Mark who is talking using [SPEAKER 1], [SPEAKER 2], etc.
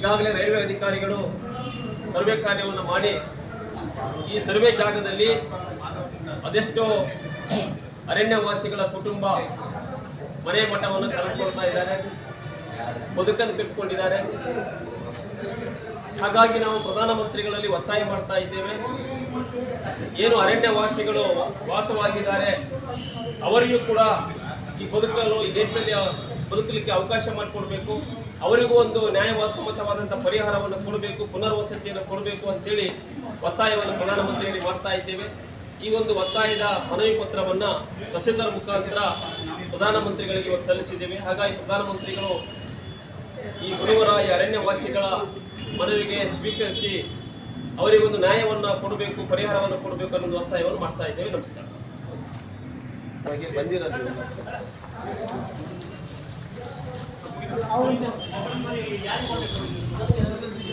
[SPEAKER 1] ಈಗಾಗಲೇ ರೈಲ್ವೆ ಅಧಿಕಾರಿಗಳು ಸರ್ವೆ ಕಾರ್ಯವನ್ನು ಮಾಡಿ ಈ ಸರ್ವೆ ಜಾಗದಲ್ಲಿ ಅದೆಷ್ಟೋ ಅರಣ್ಯವಾಸಿಗಳ ಕುಟುಂಬ ಮನೆ ಮಠವನ್ನು ಕಳೆದುಕೊಳ್ತಾ ಇದ್ದಾರೆ, ಬದುಕನ್ನು ತಿಳ್ಕೊಂಡಿದ್ದಾರೆ ಹಾಗಾಗಿ ನಾವು ಪ್ರಧಾನಮಂತ್ರಿಗಳಲ್ಲಿ ಒತ್ತಾಯ ಮಾಡ್ತಾ ಇದ್ದೇವೆ. ಏನು ಅರಣ್ಯವಾಸಿಗಳು ವಾಸವಾಗಿದ್ದಾರೆ, ಅವರಿಗೂ ಕೂಡ ಈ ಬದುಕಲು ಈ ದೇಶದಲ್ಲಿ ಬದುಕಲಿಕ್ಕೆ ಅವಕಾಶ ಮಾಡಿಕೊಡ್ಬೇಕು. ಅವರಿಗೂ ಒಂದು ನ್ಯಾಯಸಮ್ಮತವಾದಂಥ ಪರಿಹಾರವನ್ನು ಕೊಡಬೇಕು, ಪುನರ್ವಸತಿಯನ್ನು ಕೊಡಬೇಕು ಅಂತೇಳಿ ಒತ್ತಾಯವನ್ನು ಪ್ರಧಾನಮಂತ್ರಿಯಲ್ಲಿ ಮಾಡ್ತಾ ಇದ್ದೇವೆ. ಈ ಒಂದು ಒತ್ತಾಯದ ಮನವಿ ಪತ್ರವನ್ನು ತಹಸೀಲ್ದಾರ್ ಮುಖಾಂತರ ಪ್ರಧಾನಮಂತ್ರಿಗಳಿಗೆ ಇವತ್ತು ಸಲ್ಲಿಸಿದ್ದೇವೆ. ಹಾಗಾಗಿ ಪ್ರಧಾನಮಂತ್ರಿಗಳು ಈ ಗುರುವರ ಈ ಅರಣ್ಯವಾಸಿಗಳ ಮನವಿಗೆ ಸ್ವೀಕರಿಸಿ ಅವರಿಗೊಂದು ನ್ಯಾಯವನ್ನು ಕೊಡಬೇಕು, ಪರಿಹಾರವನ್ನು ಕೊಡಬೇಕು ಅನ್ನೋದು ಒತ್ತಾಯವನ್ನು ಮಾಡ್ತಾ ಇದ್ದೇವೆ. ನಮಸ್ಕಾರ. ಹಾಗೆ ಬಂದಿರೋದು.
[SPEAKER 2] ಅವರಿಂದ ಮೊಬೈಲ್ ಮನೆ ಯಾರಿಗೆ ಕೊಡಬೇಕು